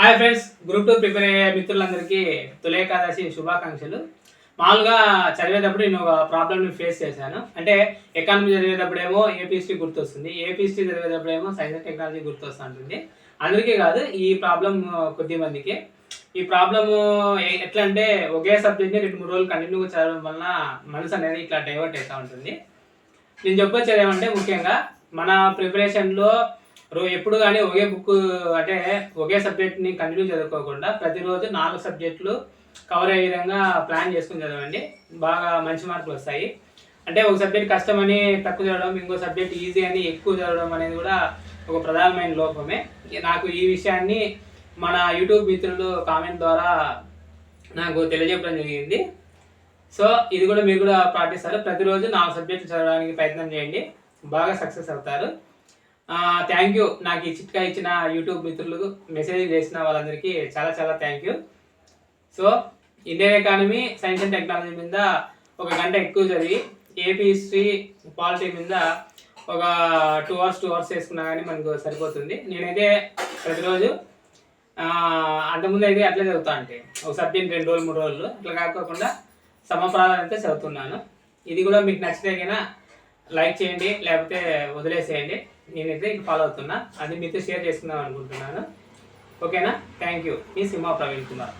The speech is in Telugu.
Hi friends group two prepare అయ్యే మిత్రులందరికీ తొలి శుభాకాంక్షలు. మామూలుగా చదివేటప్పుడు నేను ఒక ప్రాబ్లమ్ని ఫేస్ చేశాను. అంటే ఎకానమీ చదివేటప్పుడేమో ఏపీఎస్టీ గుర్తొస్తుంది. ఏపీఎస్టీ చదివేటప్పుడేమో సైన్స్ అండ్ టెక్నాలజీ గుర్తొస్తుంటుంది. అందరికీ కాదు ఈ ప్రాబ్లం కొద్ది మందికి. ఈ ప్రాబ్లము ఎట్లా అంటే ఒకే సబ్జెక్ట్ని రెండు మూడు రోజులు కంటిన్యూగా చదవడం వలన మనసు అనేది ఇట్లా డైవర్ట్ అవుతూ ఉంటుంది. నేను చెప్పొచ్చేది ఏమంటే ముఖ్యంగా మన ప్రిపరేషన్లో రో ఎప్పుడు కానీ ఒకే బుక్ అంటే ఒకే సబ్జెక్ట్ని కంటిన్యూ చదువుకోకుండా ప్రతిరోజు నాలుగు సబ్జెక్టులు కవర్ అయ్యే విధంగా ప్లాన్ చేసుకుని చదవండి. బాగా మంచి మార్కులు వస్తాయి. అంటే ఒక సబ్జెక్ట్ కష్టమని తక్కువ చదవడం ఇంకో సబ్జెక్ట్ ఈజీ అని ఎక్కువ చదవడం అనేది కూడా ఒక ప్రధానమైన లోపమే. నాకు ఈ విషయాన్ని మన యూట్యూబ్ మిత్రులు కామెంట్ ద్వారా నాకు తెలియజెప్పడం జరిగింది. సో ఇది కూడా మీరు కూడా పాటిస్తారు. ప్రతిరోజు నాలుగు సబ్జెక్టులు చదవడానికి ప్రయత్నం చేయండి. బాగా సక్సెస్ అవుతారు. థ్యాంక్ యూ నాకు ఈ చిట్కా ఇచ్చిన యూట్యూబ్ మిత్రులకు మెసేజ్ చేసిన వాళ్ళందరికీ చాలా చాలా thank you so Indian economy science and technology మీద ఒక గంట ఎక్కువ చదివి ఏపీ హిస్టరీ పాలిటీ మీద ఒక టూ అవర్స్ టూ అవర్స్ వేసుకున్నా కానీ మనకు సరిపోతుంది. నేనైతే ప్రతిరోజు అంతకుముందు అయితే అట్లే చదువుతా అంటే ఒక సబ్జెక్ట్ రెండు రోజులు మూడు రోజులు. అట్లా కాకోకుండా సమప్రాధాన్యత చదువుతున్నాను. ఇది కూడా మీకు నచ్చితే కన్నా లైక్ చేయండి లేకపోతే వదిలేసేయండి. నేనైతే ఇంక ఫాలో అవుతున్నా. అది మీతో షేర్ చేసుకుందాం అనుకుంటున్నాను. ఓకేనా థ్యాంక్ యూ మీ సింహా ప్రవీణ్ కుమార్.